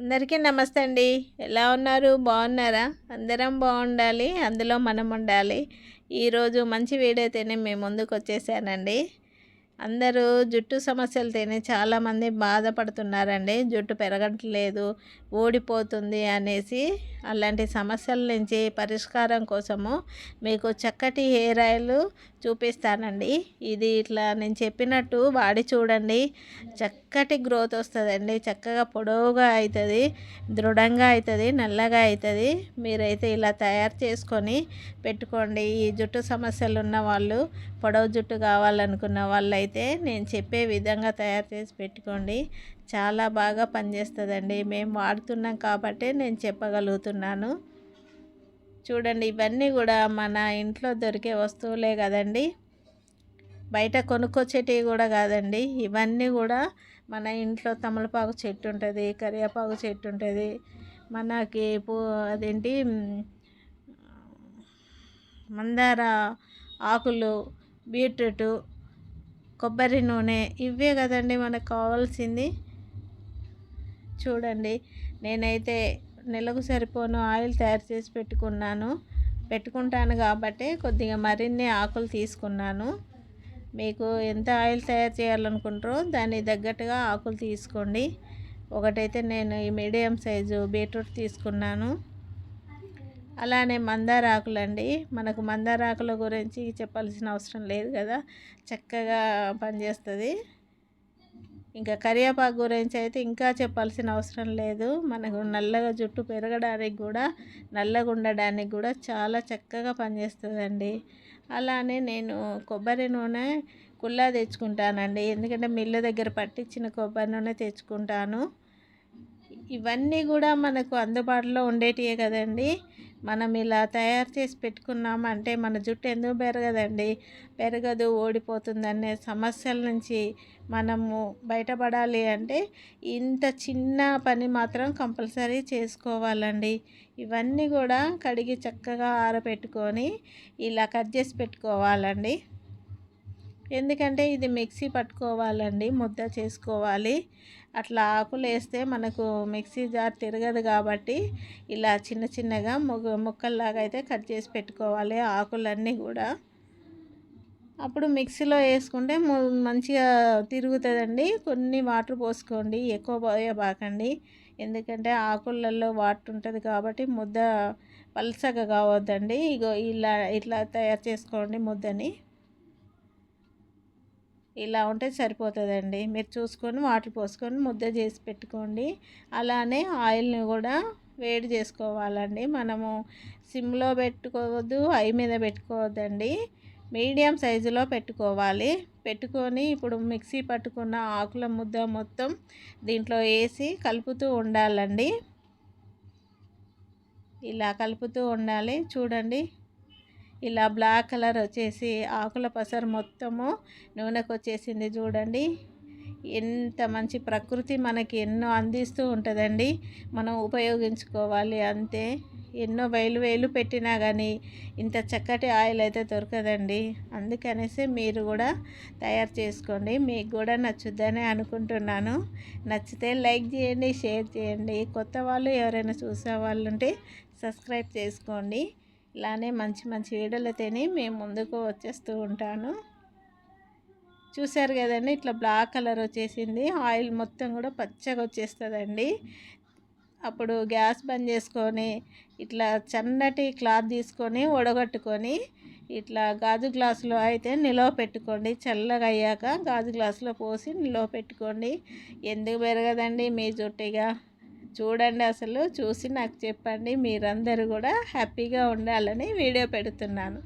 అందరికీ నమస్తే అండి. ఎలా ఉన్నారు? బాగున్నారా? అందరం బాగుండాలి. అందులో మనం ఉండాలి. ఈరోజు మంచి వీడియోతోనే మేము ముందుకు వచ్చేసానండి. అందరూ జుట్టు సమస్యలతోనే చాలామంది బాధపడుతున్నారండి. జుట్టు పెరగట్లేదు ఊడిపోతుంది అనేసి అలాంటి సమస్యల నుంచి పరిష్కారం కోసము మీకు చక్కటి హెయిర్ ఆయిల్ చూపిస్తానండి. ఇది ఇట్లా నేను చెప్పినట్టు వాడి చూడండి. చక్కటి గ్రోత్ వస్తుందండి. చక్కగా పొడవుగా అవుతుంది దృఢంగా అవుతుంది నల్లగా అవుతుంది మీరైతే ఇలా తయారు చేసుకొని పెట్టుకోండి. ఈ జుట్టు సమస్యలు ఉన్న వాళ్ళు పొడవు జుట్టు కావాలనుకున్న అయితే నేను చెప్పే విధంగా తయారు చేసి పెట్టుకోండి. చాలా బాగా పనిచేస్తుందండి. మేము వాడుతున్నాం కాబట్టి నేను చెప్పగలుగుతున్నాను. చూడండి ఇవన్నీ కూడా మన ఇంట్లో దొరికే వస్తువులే కదండి. బయట కొనుక్కొచ్చేటివి కూడా కాదండి. ఇవన్నీ కూడా మన ఇంట్లో తమలపాకు చెట్టు ఉంటుంది కరివేపాకు చెట్టు ఉంటుంది. మనకి పూ అదేంటి మందార ఆకులు బీట్రూటు కొబ్బరి నూనె ఇవే కదండి మనకు కావాల్సింది. చూడండి నేనైతే నెలకు సరిపోను ఆయిల్ తయారు చేసి పెట్టుకున్నాను. పెట్టుకుంటాను కాబట్టి కొద్దిగా మరిన్ని ఆకులు తీసుకున్నాను. మీకు ఎంత ఆయిల్ తయారు చేయాలనుకుంటారో దానికి తగ్గట్టుగా ఆకులు తీసుకోండి. ఒకటైతే నేను ఈ మీడియం సైజు బీట్రూట్ తీసుకున్నాను. అలానే మందార ఆకులండి మనకు మందార ఆకుల గురించి చెప్పాల్సిన అవసరం లేదు కదా. చక్కగా పనిచేస్తుంది. ఇంకా కరివేపాకు గురించి అయితే ఇంకా చెప్పాల్సిన అవసరం లేదు. మనకు నల్లగా జుట్టు పెరగడానికి కూడా నల్లగా ఉండడానికి కూడా చాలా చక్కగా పనిచేస్తుందండి. అలానే నేను కొబ్బరి నూనె కుల్లా తెచ్చుకుంటానండి. ఎందుకంటే మిల్లు దగ్గర పట్టించిన కొబ్బరి నూనె తెచ్చుకుంటాను. ఇవన్నీ కూడా మనకు అందుబాటులో ఉండేటివే కదండి. మనం ఇలా తయారు చేసి పెట్టుకున్నామంటే మన జుట్టు ఎందుకు పెరగదండి? పెరగదు ఓడిపోతుందనే సమస్యల నుంచి మనము బయటపడాలి అంటే ఇంత చిన్న పని మాత్రం కంపల్సరీ చేసుకోవాలండి. ఇవన్నీ కూడా కడిగి చక్కగా ఆరబెట్టుకొని ఇలా కట్ చేసి పెట్టుకోవాలండి. ఎందుకంటే ఇది మిక్సీ పట్టుకోవాలండి ముద్ద చేసుకోవాలి. అట్లా ఆకులు వేస్తే మనకు మిక్సీ జార్ తిరగదు కాబట్టి ఇలా చిన్న చిన్నగా ముగ్గ ముక్కల్లాగా అయితే కట్ చేసి పెట్టుకోవాలి ఆకులన్నీ కూడా. అప్పుడు మిక్సీలో వేసుకుంటే మంచిగా తిరుగుతుందండి. కొన్ని వాటర్ పోసుకోండి ఎక్కువ పోయబాకండి. ఎందుకంటే ఆకులలో వాటర్ ఉంటుంది కాబట్టి ముద్ద పలసగా కావద్దండి. ఇగో ఇలా ఇట్లా తయారు చేసుకోండి ముద్దని. ఇలా ఉంటే సరిపోతుందండి. మీరు చూసుకొని వాటర్ పోసుకొని ముద్ద చేసి పెట్టుకోండి. అలానే ఆయిల్ని కూడా వేడి చేసుకోవాలండి. మనము సిమ్లో పెట్టుకోవద్దు హై మీద పెట్టుకోవద్దండి. మీడియం సైజులో పెట్టుకోవాలి. పెట్టుకొని ఇప్పుడు మిక్సీ పట్టుకున్న ఆకుల ముద్ద మొత్తం దీంట్లో వేసి కలుపుతూ ఉండాలండి. ఇలా కలుపుతూ ఉండాలి. చూడండి. ఇలా బ్లాక్ కలర్ వచ్చేసి ఆకుల పసరు మొత్తము నూనెకు వచ్చేసింది చూడండి. ఎంత మంచి ప్రకృతి మనకి ఎన్నో అందిస్తూ ఉంటుందండి. మనం ఉపయోగించుకోవాలి అంతే. ఎన్నో వేలు వేలు పెట్టినా కానీ ఇంత చక్కటి ఆయిల్ అయితే దొరకదండి. అందుకనేసి మీరు కూడా తయారు చేసుకోండి. మీకు కూడా నచ్చుద్దని అనుకుంటున్నాను. నచ్చితే లైక్ చేయండి షేర్ చేయండి. కొత్త వాళ్ళు ఎవరైనా చూసే వాళ్ళు ఉంటే సబ్స్క్రైబ్ చేసుకోండి. ఇలానే మంచి మంచి వీడియోలతోని మేము ముందుకు వచ్చేస్తూ ఉంటాను. చూసారు కదండి ఇట్లా బ్లాక్ కలర్ వచ్చేసింది. ఆయిల్ మొత్తం కూడా పచ్చగా వచ్చేస్తుందండి. అప్పుడు గ్యాస్ బంద్ చేసుకొని ఇట్లా చన్నటి క్లాత్ తీసుకొని వడగట్టుకొని ఇట్లా గాజు గ్లాసులో అయితే నిలవ పెట్టుకోండి. చల్లగా అయ్యాక గాజు గ్లాసులో పోసి నిలవ పెట్టుకోండి. ఎందుకు పెరగదండి మీ జుట్టుగా? చూడండి అసలు చూసి నాకు చెప్పండి. మీరందరూ కూడా హ్యాపీగా ఉండాలని వీడియో పెడుతున్నాను.